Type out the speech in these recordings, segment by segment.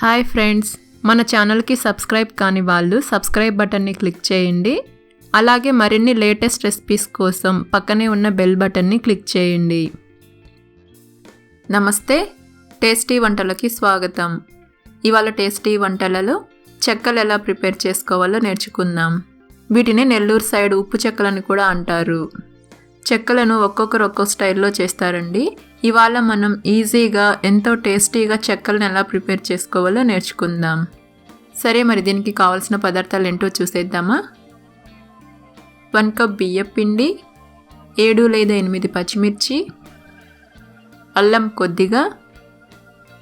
Hi friends మన ఛానల్కి subscribe కాని వాళ్ళు సబ్స్క్రైబ్ బటన్ని క్లిక్ చేయండి. అలాగే మరిన్ని లేటెస్ట్ రెసిపీస్ కోసం పక్కనే ఉన్న బెల్ బటన్ని క్లిక్ చేయండి. నమస్తే టేస్టీ వంటలకి స్వాగతం. ఇవాళ టేస్టీ వంటలలో చెక్కలు ఎలా ప్రిపేర్ చేసుకోవాలో నేర్చుకుందాం. వీటిని నెల్లూరు సైడ్ ఉప్పు చెక్కలని కూడా అంటారు. చెక్కలను ఒక్కొక్కరు ఒక్కో స్టైల్లో చేస్తారండి. ఇవాళ మనం ఈజీగా ఎంతో టేస్టీగా చెక్కలను ఎలా ప్రిపేర్ చేసుకోవాలో నేర్చుకుందాం. సరే మరి దీనికి కావాల్సిన పదార్థాలు ఏంటో చూసేద్దామా? వన్ కప్ బియ్యం పిండి ఏడు లేదా ఎనిమిది పచ్చిమిర్చి అల్లం కొద్దిగా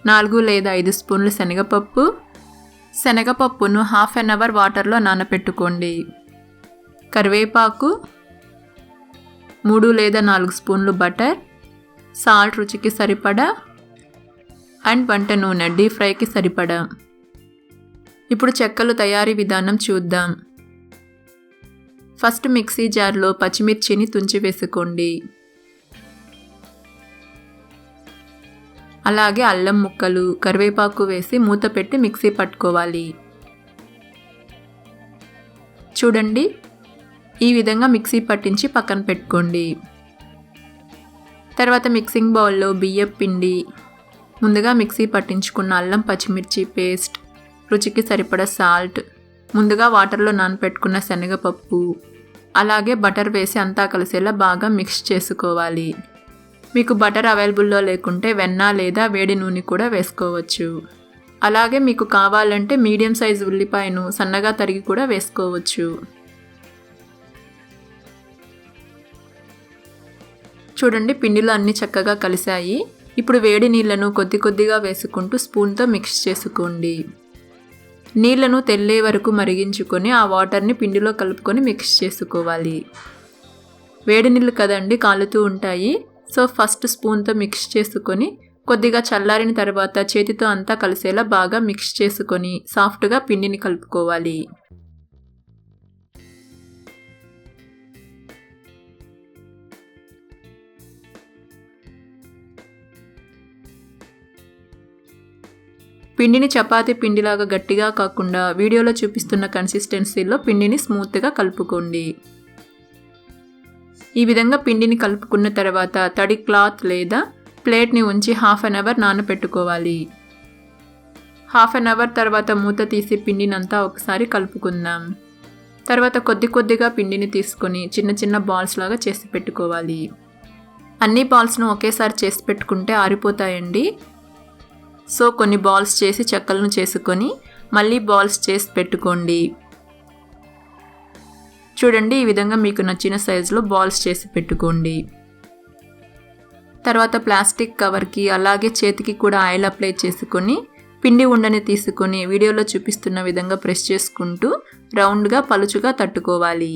నాలుగు లేదా ఐదు స్పూన్లు శనగపప్పు. శనగపప్పును హాఫ్ అన్ అవర్ వాటర్లో నానబెట్టుకోండి కరివేపాకు మూడు లేదా నాలుగు స్పూన్లు బటర్ సాల్ట్ రుచికి సరిపడా అండ్ వంట నూనె డీప్ ఫ్రైకి సరిపడా. ఇప్పుడు చెక్కలు తయారీ విధానం చూద్దాం. ఫస్ట్ మిక్సీ జార్లో పచ్చిమిర్చిని తుంచి వేసుకోండి. అలాగే అల్లం ముక్కలు కరివేపాకు వేసి మూత పెట్టి మిక్సీ పట్టుకోవాలి. చూడండి ఈ విధంగా మిక్సీ పట్టించి పక్కన పెట్టుకోండి. తర్వాత మిక్సింగ్ బౌల్లో బియ్యం పిండి ముందుగా మిక్సీ పట్టించుకున్న అల్లం పచ్చిమిర్చి పేస్ట్ రుచికి సరిపడ సాల్ట్ ముందుగా వాటర్లో నానపెట్టుకున్న శనగపప్పు అలాగే బటర్ వేసి అంతా కలిసేలా బాగా మిక్స్ చేసుకోవాలి. మీకు బటర్ అవైలబుల్లో లేకుంటే వెన్న లేదా వేడి నూనె కూడా వేసుకోవచ్చు. అలాగే మీకు కావాలంటే మీడియం సైజ్ ఉల్లిపాయను సన్నగా తరిగి కూడా వేసుకోవచ్చు. చూడండి పిండిలో అన్ని చక్కగా కలిశాయి. ఇప్పుడు వేడి నీళ్ళను కొద్ది కొద్దిగా వేసుకుంటూ స్పూన్తో మిక్స్ చేసుకోండి. నీళ్ళను తెల్లే వరకు మరిగించుకొని ఆ వాటర్ని పిండిలో కలుపుకొని మిక్స్ చేసుకోవాలి. వేడి నీళ్ళు కదండి కాలుతూ ఉంటాయి. సో ఫస్ట్ స్పూన్తో మిక్స్ చేసుకొని కొద్దిగా చల్లారిన తర్వాత చేతితో అంతా కలిసేలా బాగా మిక్స్ చేసుకొని సాఫ్ట్గా పిండిని కలుపుకోవాలి. పిండిని చపాతి పిండిలాగా గట్టిగా కాకుండా వీడియోలో చూపిస్తున్న కన్సిస్టెన్సీలో పిండిని స్మూత్గా కలుపుకోండి. ఈ విధంగా పిండిని కలుపుకున్న తర్వాత తడి క్లాత్ లేదా ప్లేట్ని ఉంచి హాఫ్ అన్ అవర్ నానబెట్టుకోవాలి హాఫ్ అన్ అవర్ తర్వాత మూత తీసి పిండినంతా ఒకసారి కలుపుకుందాం. తర్వాత కొద్ది కొద్దిగా పిండిని తీసుకొని చిన్న చిన్న బాల్స్ లాగా చేసి పెట్టుకోవాలి. అన్ని బాల్స్ను ఒకేసారి చేసి పెట్టుకుంటే ఆరిపోతాయండి. సో కొన్ని బాల్స్ చేసి చెక్కలను చేసుకొని మళ్ళీ బాల్స్ చేసి పెట్టుకోండి. చూడండి ఈ విధంగా మీకు నచ్చిన సైజులో బాల్స్ చేసి పెట్టుకోండి. తర్వాత ప్లాస్టిక్ కవర్కి అలాగే చేతికి కూడా ఆయిల్ అప్లై చేసుకొని పిండి ఉండని తీసుకొని వీడియోలో చూపిస్తున్న విధంగా ప్రెస్ చేసుకుంటూ రౌండ్గా పలుచుగా తట్టుకోవాలి.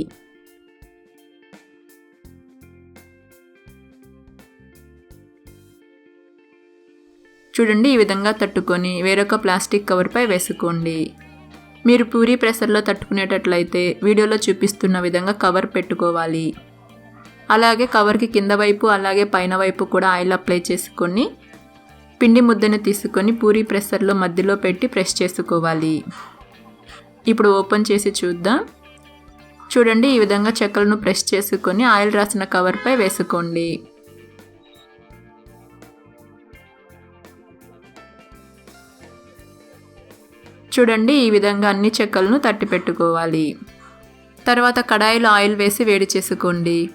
చూడండి ఈ విధంగా తట్టుకొని వేరొక ప్లాస్టిక్ కవర్పై వేసుకోండి. మీరు పూరీ ప్రెషర్లో తట్టుకునేటట్లయితే వీడియోలో చూపిస్తున్న విధంగా కవర్ పెట్టుకోవాలి. అలాగే కవర్కి కింద వైపు అలాగే పైన వైపు కూడా ఆయిల్ అప్లై చేసుకొని పిండి ముద్దను తీసుకొని పూరీ ప్రెషర్లో మధ్యలో పెట్టి ప్రెస్ చేసుకోవాలి. ఇప్పుడు ఓపెన్ చేసి చూద్దాం. చూడండి ఈ విధంగా చెక్కలను ప్రెస్ చేసుకొని ఆయిల్ రాసిన కవర్పై వేసుకోండి. చూడండి ఈ విధంగా అన్ని చెక్కలను తట్టి పెట్టుకోవాలి. తర్వాత కడాయిలో ఆయిల్ వేసి వేడి చేసుకోండి.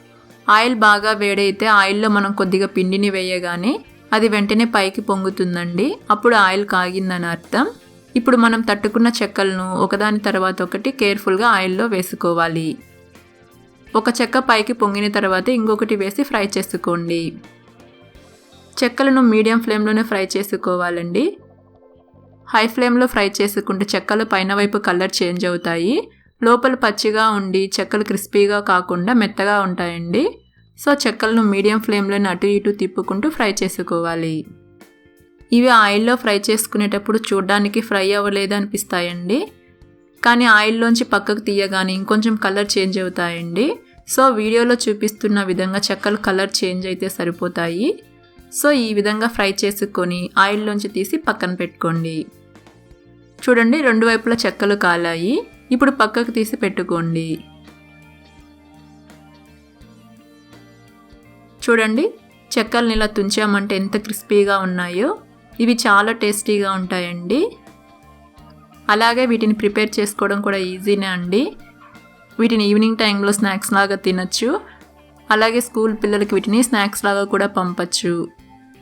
ఆయిల్ బాగా వేడైతే ఆయిల్లో మనం కొద్దిగా పిండిని వేయగానే అది వెంటనే పైకి పొంగుతుందండి. అప్పుడు ఆయిల్ కాగిందని అర్థం. ఇప్పుడు మనం తట్టుకున్న చెక్కలను ఒకదాని తర్వాత ఒకటి కేర్ఫుల్గా ఆయిల్లో వేసుకోవాలి. ఒక చెక్క పైకి పొంగిన తర్వాత ఇంకొకటి వేసి ఫ్రై చేసుకోండి. చెక్కలను మీడియం ఫ్లేమ్లోనే ఫ్రై చేసుకోవాలండి. హై ఫ్లేమ్లో ఫ్రై చేసుకుంటే చెక్కలు పైన వైపు కలర్ చేంజ్ అవుతాయి. లోపల పచ్చిగా ఉండి చెక్కలు క్రిస్పీగా కాకుండా మెత్తగా ఉంటాయండి. సో చెక్కలను మీడియం ఫ్లేమ్లోనే అటు ఇటు తిప్పుకుంటూ ఫ్రై చేసుకోవాలి. ఇవి ఆయిల్లో ఫ్రై చేసుకునేటప్పుడు చూడడానికి ఫ్రై అవ్వలేదు అనిపిస్తాయండి కానీ ఆయిల్లోంచి పక్కకు తీయగానే ఇంకొంచెం కలర్ చేంజ్ అవుతాయండి. సో వీడియోలో చూపిస్తున్న విధంగా చెక్కలు కలర్ చేంజ్ అయితే సరిపోతాయి. సో ఈ విధంగా ఫ్రై చేసుకొని ఆయిల్లోంచి తీసి పక్కన పెట్టుకోండి. చూడండి రెండు వైపులా చెక్కలు కాలాయి. ఇప్పుడు పక్కకు తీసి పెట్టుకోండి. చూడండి చెక్కల్ని ఇలా తుంచామంటే ఎంత క్రిస్పీగా ఉన్నాయో. ఇవి చాలా టేస్టీగా ఉంటాయండి. అలాగే వీటిని ప్రిపేర్ చేసుకోవడం కూడా ఈజీనే అండి. వీటిని ఈవినింగ్ టైంలో స్నాక్స్ లాగా తినచ్చు. అలాగే స్కూల్ పిల్లలకి వీటిని స్నాక్స్ లాగా కూడా పంపచ్చు.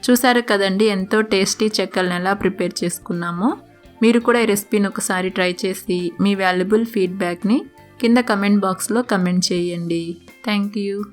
చూసారు కదండి ఎంతో టేస్టీ చెక్కల్ని ఎలా ప్రిపేర్ చేసుకున్నామో. మీరు కూడా ఈ రెసిపీని ఒకసారి ట్రై చేసి మీ వాల్యుబుల్ ఫీడ్బ్యాక్ని కింద కమెంట్ బాక్స్లో కమెంట్ చేయండి. Thank you.